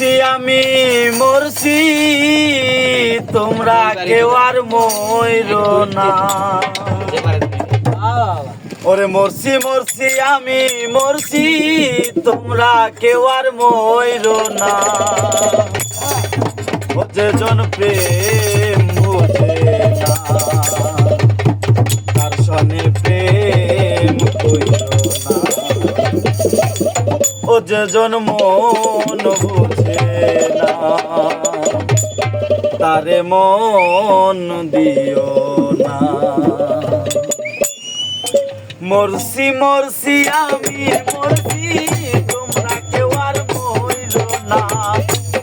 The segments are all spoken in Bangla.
মরছি আমি মরছি তোমরা কেউ আর ময়ূর না। ওরে মরছি মরছি আমি মরছি তোমরা কেউ আর ময়ূর না। ও যে জন ও যে জন মন বুঝে না। তারে মন দিও না। মরছি মরছি আমি মরছি তোমরা কেউ আর মইল না।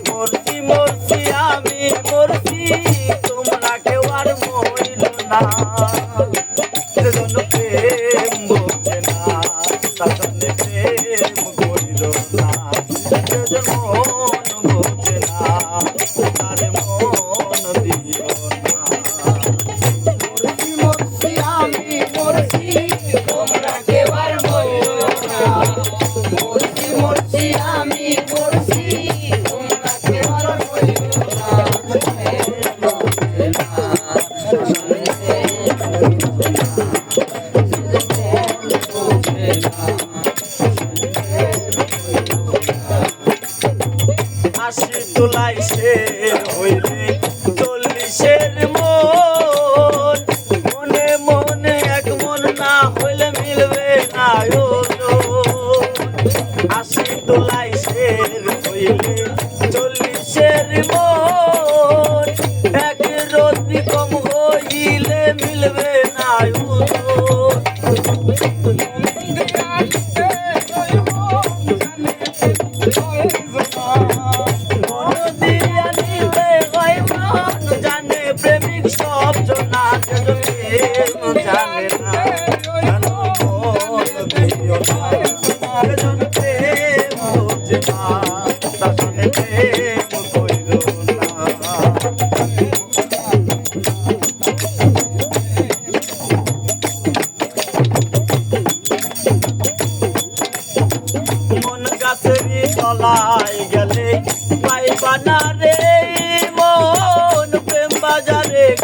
মরছি মরছি আমি মরছি তোমরা কেউ আর মইল না। শের হইলে চল্লিশের মন। মনে মনে এক মন না হইলে মিলবে না। আশি তোলাই শের হইলে চল্লিশের মন। এক রতি কম হইলে মিলবে না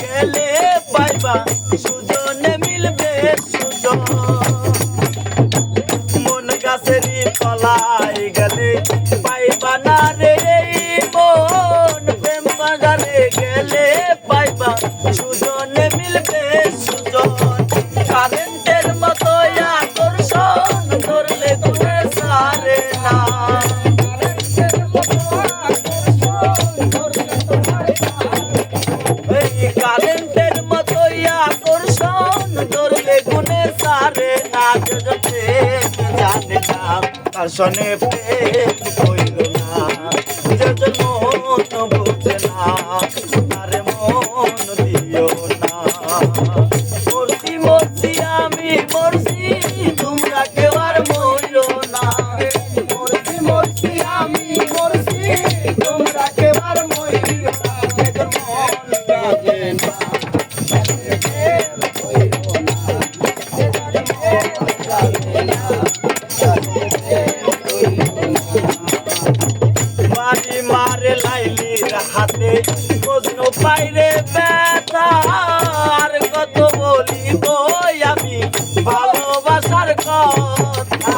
গেলে পাইবা। সনে প্রেম কইল না। না, তারে মন না। মরছি আমি মরছি তোমরা কেউ আর না। মরছি মরছি আমি মরছি তোমরা কেউ আর মরো না। বাড়ি মারে লাইলি হাতে। প্রশ্ন পাইরে আর কত বলিব আমি ভালোবাসার কথা।